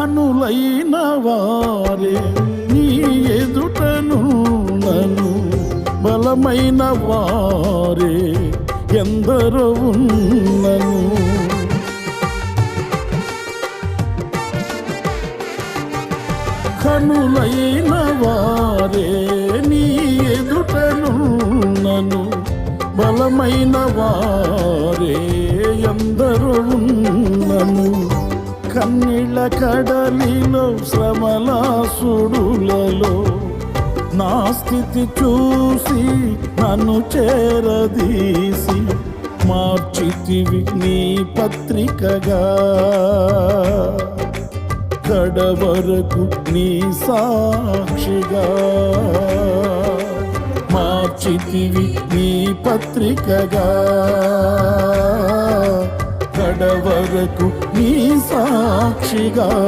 ఘనులైన వారే నీ ఎదుటను నను బలమైన వారే ఎందరో ఉన్నను. కనులైన వారే నీ ఎదుటను నను బలమైన వారే ఎందరూ ఉన్నను. కన్నీళ్ళ కడలిలో శ్రమలాసుడులలో నా స్థితి చూసి నన్ను చేరదీసి మార్చితివి నీ పత్రికగా. కడవరకు నీ సాక్షిగా. మార్చితివి నీ పత్రికగా. కడవరకు నీ సాక్షిగా